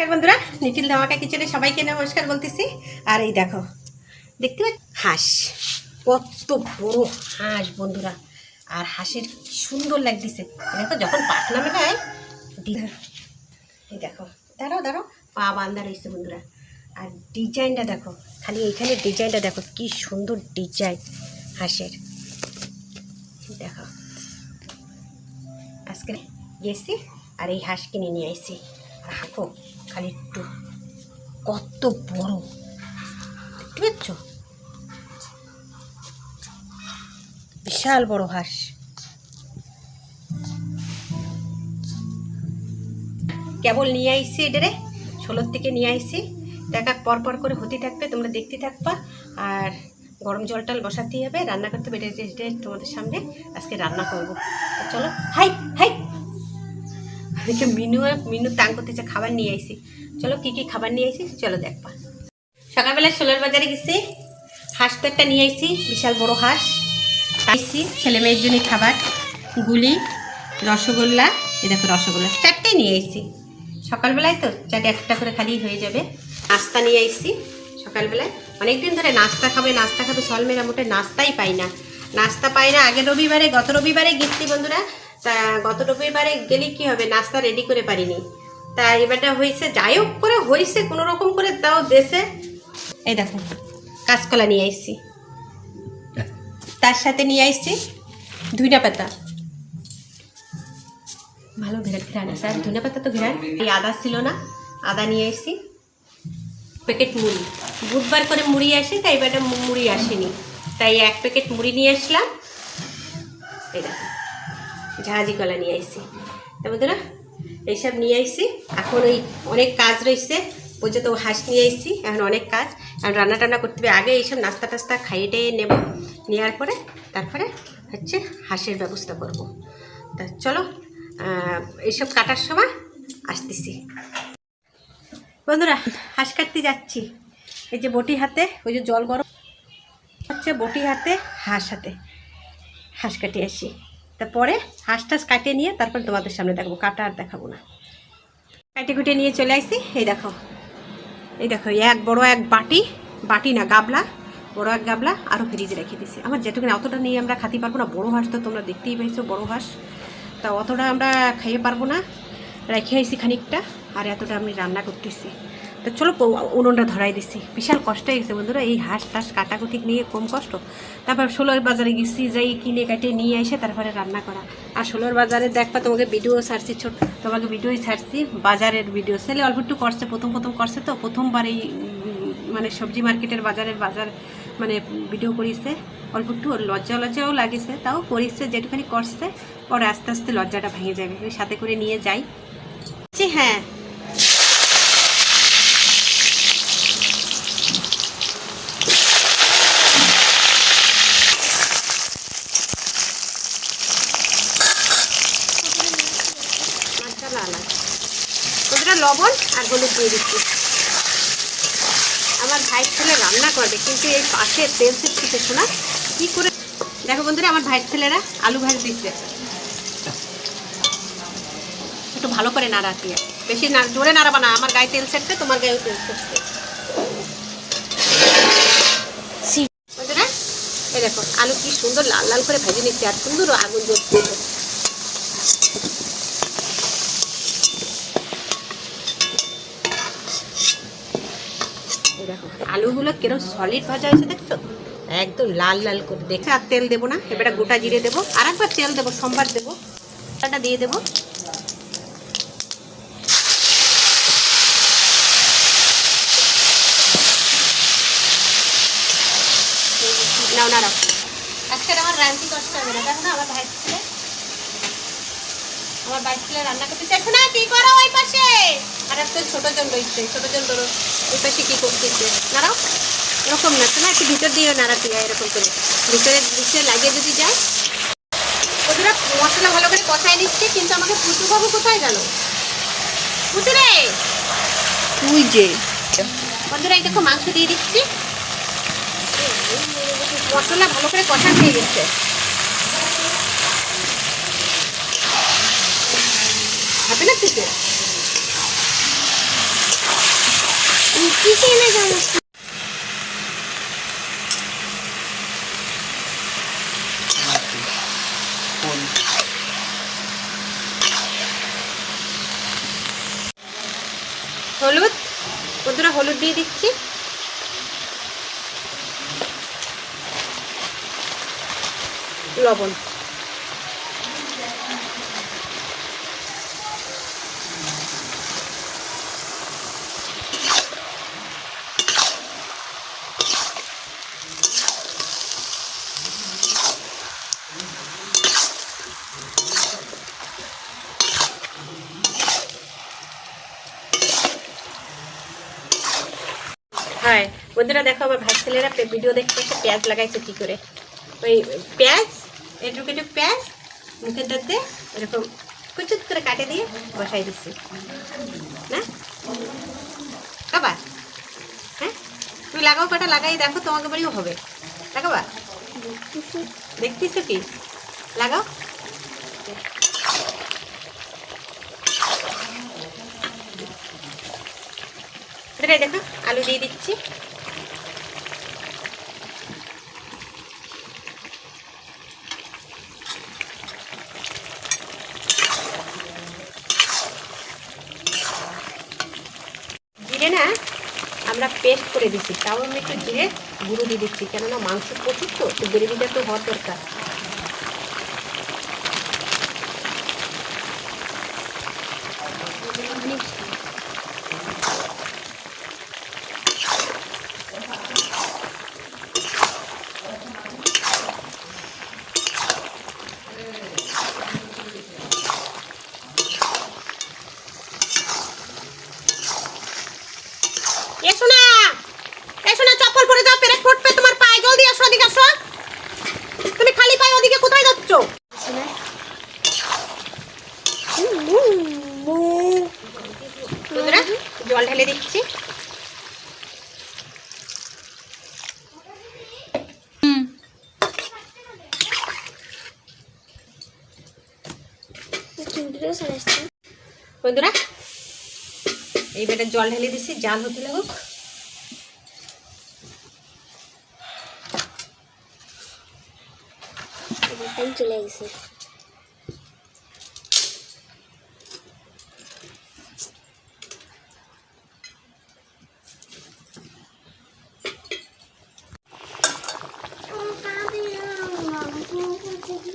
নমস্কার বন্ধুরা, নিখিল ধামাকা কিচেনে সবাইকে নমস্কার বলতেছি। আর এই দেখো, দেখতে পাচ্ছ? হাঁস, কত বড় হাঁস বন্ধুরা। আর হাঁসের সুন্দর লাগতেছে। দেখো, যখন পাখনা মেলায় এই দেখো, দাঁড়াও দাঁড়াও, পা বান্ধা রয়েছে বন্ধুরা। আর ডিজাইনটা দেখো, খালি এইখানে ডিজাইনটা দেখো, কি সুন্দর ডিজাইন হাঁসের। দেখো, আজকে গেছি, আর এই হাঁস কিনে নিয়ে আইছি। হাঁকো খালি একটু। কত বড়। দেখতে পাচ্ছ? বিশাল বড় হাঁস। কেবল নিয়ে আইছি এটারে ষোলোর থেকে নিয়ে আইছি দেখা পর পর করে হতে থাকবে, তোমরা দেখতে থাকবা। আর গরম জল টল বসাতেই হবে, রান্না করতে এটা এটা তোমাদের সামনে আজকে রান্না করব। চলো, হাই হাই। মিনু মিনু তাং করতেছে খাবার নিয়ে আইছি। চলো কি কি খাবার নিয়ে আইছি চলো দেখবা। সকালবেলা ষোলোর বাজারে গেছি, হাঁস তো একটা নিয়ে আইছি, বিশাল বড় হাঁস। আইছি ছেলে মেয়ের জন্য খাবার, গুলি, রসগোল্লা, এই দেখো রসগোল্লা, চারটেই নিয়ে আইছি। সকালবেলায় তো চারটে একটা করে খালি হয়ে যাবে। নাস্তা নিয়ে আইছি সকালবেলায়। অনেকদিন ধরে নাস্তা খাবে নাস্তা খাবে সল মেয়েরা মোটে নাস্তাই পাই না। নাস্তা পাই না আগের রবিবারে, গত রবিবারে গেছি বন্ধুরা তা গত রবিবারে গেলে কি হবে? নাস্তা রেডি করে পারিনি। তা এবারটা হয়েছে, যাই হোক করে হয়েছে, কোনো রকম করে তাও দেশে। এই দেখো, কাঁচকলা নিয়ে আইছি। তার সাথে নিয়ে আইছি ধুইনা পাতা। ভালো ঘেরা ঘেরান আছে আর পাতা তো ঘেরান এই আদা ছিল না, আদা নিয়ে এসেছি প্যাকেট মুড়ি। বুধবার করে মুড়ি আসে, তাই এবারটা মুড়ি আসেনি। তাই এক প্যাকেট মুড়ি নিয়ে আসলাম। এই দেখো। জাহাজি কলা নিয়ে আসছি তা বন্ধুরা, এইসব নিয়ে আসছি এখন ওই অনেক কাজ রয়েছে পর্যন্ত হাঁস নিয়ে এসেছি এখন অনেক কাজ। এখন রান্না টান্না করতে হবে। আগে এইসব নাস্তা টাস্তা খাইয়ে নেব। নেওয়ার পরে তারপরে হচ্ছে হাঁসের ব্যবস্থা করব। তা চলো এইসব কাটার সময় আসতেছি। বন্ধুরা, হাঁস কাটতে যাচ্ছি। এই যে বটি হাতে, ওই যে জল গরম হচ্ছে বটি হাতে, হাঁস হাতে। হাঁস কাটিয়ে আসি। তারপরে হাঁস টাস কাটিয়ে নিয়ে তারপর তোমাদের সামনে দেখব, কাটা আর দেখাবো না। কাটে কুটে নিয়ে চলে আসি এই দেখো। এই দেখো এক বড় এক বাটি বাটি না, গাবলা, বড় এক গাবলা আরও ফ্রিজে রেখে দিছি। আমার যেটুকুনি, অতটা নিয়ে আমরা খাতে পারব না, বড় হাঁস তো তোমরা দেখতেই পেয়েছ, বড় হাঁস। তা অতটা আমরা খাইয়ে পারব না। রেখে আইছি খানিকটা, আর এতটা আমি রান্না করতেছি। তো চলো উনুনটা ধরাই দিছি। বিশাল কষ্ট হয়ে গেছে বন্ধুরা, এই হাঁস টাস কাটাকুটি নিয়ে কম কষ্ট। তারপর ষোলোর বাজারে গেছি, যাই কিনে কাটে নিয়ে এসে তারপরে রান্না করা। আর ষোলোর বাজারে দেখবা তোমাকে ভিডিও ছাড়ছি, ছোট তোমাকে ভিডিওই ছাড়ছি, বাজারের ভিডিও সেলে অল্প একটু করছে, প্রথম প্রথম করছে তো, প্রথমবার এই মানে সবজি মার্কেটের বাজারের বাজার মানে ভিডিও করিছে। অল্প একটু লজ্জা লজ্জাও লাগিছে, তাও করিছে, যেটুখানি করছে, পরে আস্তে আস্তে লজ্জাটা ভেঙে যাবে। সাথে করে নিয়ে যাই। হ্যাঁ লবণ আর হলুদ দিয়ে দিচ্ছি। আমার ভাই ছেলে রান্না করবে কিন্তু এই পাশে তেল ছিটছে শোনা কি করে দেখো বন্ধুরা, আমার ভাই ছেলেরা আলু ভাজি দিচ্ছে। একটু ভালো করে নাড়া দিয়ে। বেশি না জোরে নাড়াবা না, আমার গায়ে তেল ছেড়তে তোমার গায়েও তেল বন্ধুরা, এই দেখো, আলু কি সুন্দর লাল লাল করে ভেজে নিচ্ছে, আর সুন্দর আগুন জ্বলছে এই দেখো আলুগুলো কিরম সলিড ভাজা হয়েছে দেখছ? একদম লাল লাল করে। দেখে আর তেল দেবো না, এবারে গোটা জিরে দেবো, আর একবার তেল দেবো, সোমবার দেবো। দিয়ে দেবো। না আমার হবে না না আমার আমার বাইক রান্না করতে চাইছো না কি করো ওই পাশে? আর একটা ছোট জন রয়েছে ছোট জন ধরো ওই পাশে কি করতেছে নাড়াও। এরকম না না একটু ভিতর দিয়ে নাড়াতে যায় এরকম করে। ভিতরে ভিতরে লাগিয়ে যদি যায় ওদের মশলা ভালো করে কষাই নিচ্ছে কিন্তু আমাকে পুচু বাবু কোথায় গেল? পুচু রে তুই যে। বন্ধুরা এই দেখো মাংস দিয়ে দিচ্ছি। মশলা ভালো করে কষা হয়ে গেছে। হবে না থেকে হলুদ? বন্ধুরা হলুদ দিয়ে দিচ্ছি। লবণ। হ্যাঁ বন্ধুরা দেখো, আমার ভাই ছেলেরা ভিডিও দেখতে পেঁয়াজ লাগাইছে কি করে? ওই পেঁয়াজ, এটুক এটুক পেঁয়াজ, মুখের দাঁতে এরকম কুচুত করে কাটে দিয়ে বসাই দিচ্ছি না? খাবার হ্যাঁ? তুমি লাগাও কটা লাগাই দেখো, তোমাকে বাড়িও হবে। লাগাবা? দেখতেছো কি? লাগাও? এটাই দেখো আলু দিয়ে দিচ্ছি। জিরে না আমরা পেস্ট করে দিচ্ছি। তাও আমি একটু জিরে গুঁড়ো দিয়ে দিচ্ছি। কেননা মাংস প্রচুর তো গ্রেভিটা তো হওয়ার দরকার এসো না এসো না চপ্পল পরে যাও পেরেক ফুটবে তোমার পায়ে জলদি আসো ওদিকে আসো তুমি খালি পায়ে ওদিকে কোথায় যাচ্ছ বন্ধুরা জল ঢেলে দিচ্ছি বন্ধুরা এই বেটার জল ঢেলে দিচ্ছি জাল হতে লাগুক। চলে গেছে।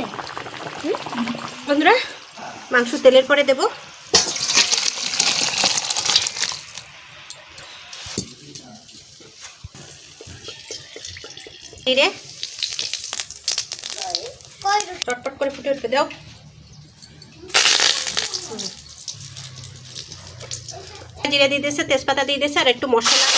আছে? বন্ধুরা, মাংস তেলের পরে দেব। জিরে। চটপট করে ফুটে উঠতে দাও। জিরে দিয়ে দিয়েছে, তেজপাতা দিয়ে দিয়েছে, আর একটু মশলা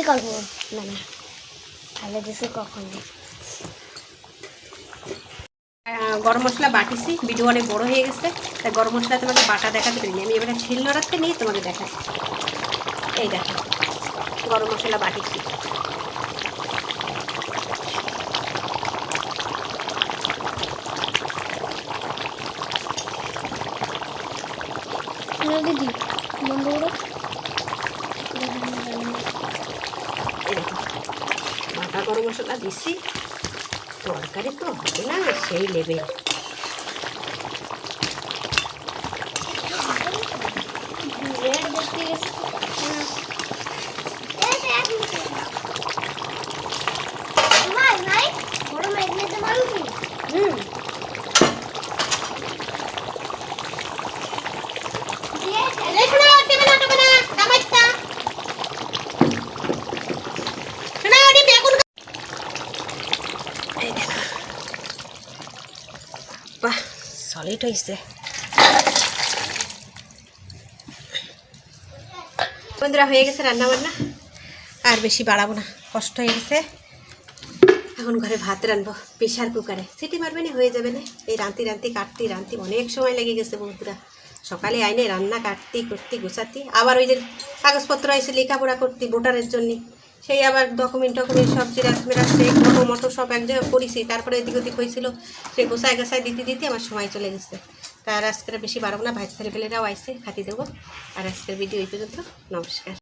আমি করব? না না। তাহলে দিছে কখন? গরম মশলা বাটিছি ভিডিও অনেক বড় হয়ে গেছে তাই গরম মশলা তোমাকে বাটা দেখাতে পারিনি। আমি এবারে ছিল নড়াতে নিয়ে তোমাকে দেখাই। এই দেখো গরম মশলা বাটিছি। দিদি দিছি। তরকারি তো হবে না সেই লেভেল রেড দেখতে গেছি ভাই ভাই বড় মাইক নিতে পারবি হুম এই শোনো, টেবিলে আটাবে না, দামাইটা। শোনো, ওটি বেগুন কা- এই দেখো। বাহ সলিড হয়েছে। বন্ধুরা, হয়ে গেছে রান্না বান্না আর বেশি বাড়াবো না, কষ্ট হয়ে গেছে। এখন ঘরে ভাত রানবো প্রেশার কুকারে। সিটি মারবে না হয়ে যাবে না। এই রান্তি রান্তি কাটতি রান্তি অনেক সময় লেগে গেছে বন্ধুরা। সকালে আইনে রান্না, কাটতি, করতি, গোছাতি। আবার ওই যে কাগজপত্র এসে লেখাপড়া করতি, ভোটারের জন্য। সেই আবার ডকুমেন্ট টকুমেন্ট সব যে মেরাক্স সেই মটো সব এক জায়গায় করেছি তারপরে এদিক ওদিক হয়েছিল সে গোসায় গোসায় দিতে দিতে আমার সময় চলে গেছে। তার আজকের বেশি বাড়ব না ভাই ছেলেপেলেরাও আইসে খাতি দেবো। আর আজকের ভিডিও এই পর্যন্ত, নমস্কার।